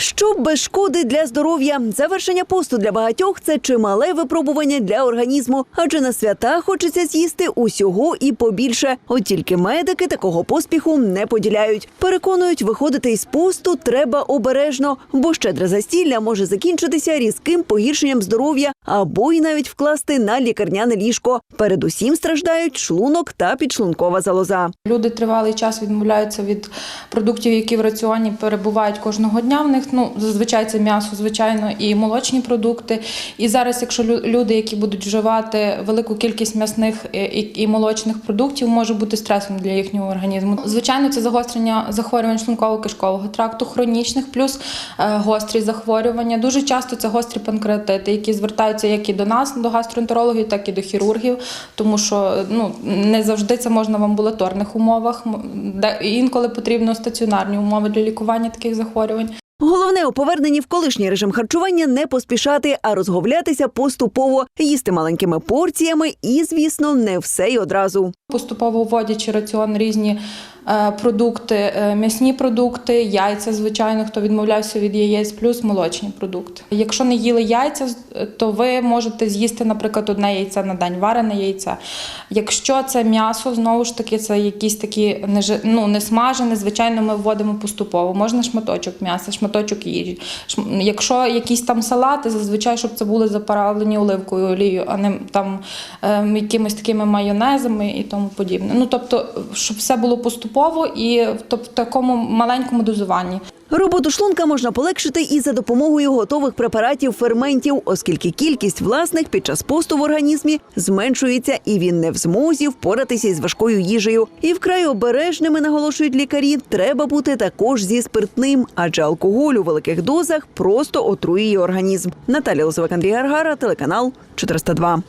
Щоб без шкоди для здоров'я, завершення посту для багатьох це чимале випробування для організму, адже на свята хочеться з'їсти усього і побільше. От тільки медики такого поспіху не поділяють. Переконують, виходити із посту треба обережно, бо щедре застілля може закінчитися різким погіршенням здоров'я або й навіть вкласти на лікарняне ліжко. Передусім страждають шлунок та підшлункова залоза. Люди тривалий час відмовляються від продуктів, які в раціоні перебувають кожного дня. В них ну зазвичай це м'ясо, звичайно, і молочні продукти. І зараз, якщо лю- люди, які будуть вживати велику кількість м'ясних і, і, і молочних продуктів, може бути стресом для їхнього організму. Звичайно, це загострення захворювань шлунково-кишкового тракту, хронічних, плюс е, гострі захворювання. Дуже часто це гострі панкреатити, які звертаються як і до нас, до гастроентерологів, так і до хірургів, тому що ну не завжди це можна в амбулаторних умовах. Де інколи потрібно стаціонарні умови для лікування таких захворювань. Головне у поверненні в колишній режим харчування не поспішати, а розговлятися поступово, їсти маленькими порціями і, звісно, не все й одразу. Поступово вводячи раціон різні продукти, е, м'ясні продукти, яйця, звичайно, хто відмовлявся від яєць, плюс молочні продукти. Якщо не їли яйця, то ви можете з'їсти, наприклад, одне яйце на день, варене яйце. Якщо це м'ясо, знову ж таки, це якісь такі ну, не смажене, звичайно, ми вводимо поступово. Можна шматочок м'яса, шматочок їжі. Якщо якісь там салати, зазвичай, щоб це були заправлені оливкою олією, а не там ем, якимись такими майонезами і тому подібне. Ну тобто, щоб все було поступово і в такому маленькому дозуванні. Роботу шлунка можна полегшити і за допомогою готових препаратів ферментів, оскільки кількість власних під час посту в організмі зменшується, і він не в змозі впоратися із важкою їжею. І вкрай обережними наголошують лікарі, треба бути також зі спиртним, адже алкоголь у великих дозах просто отруює організм. Наталія Лозовик, Андрій Гаргара, телеканал 402.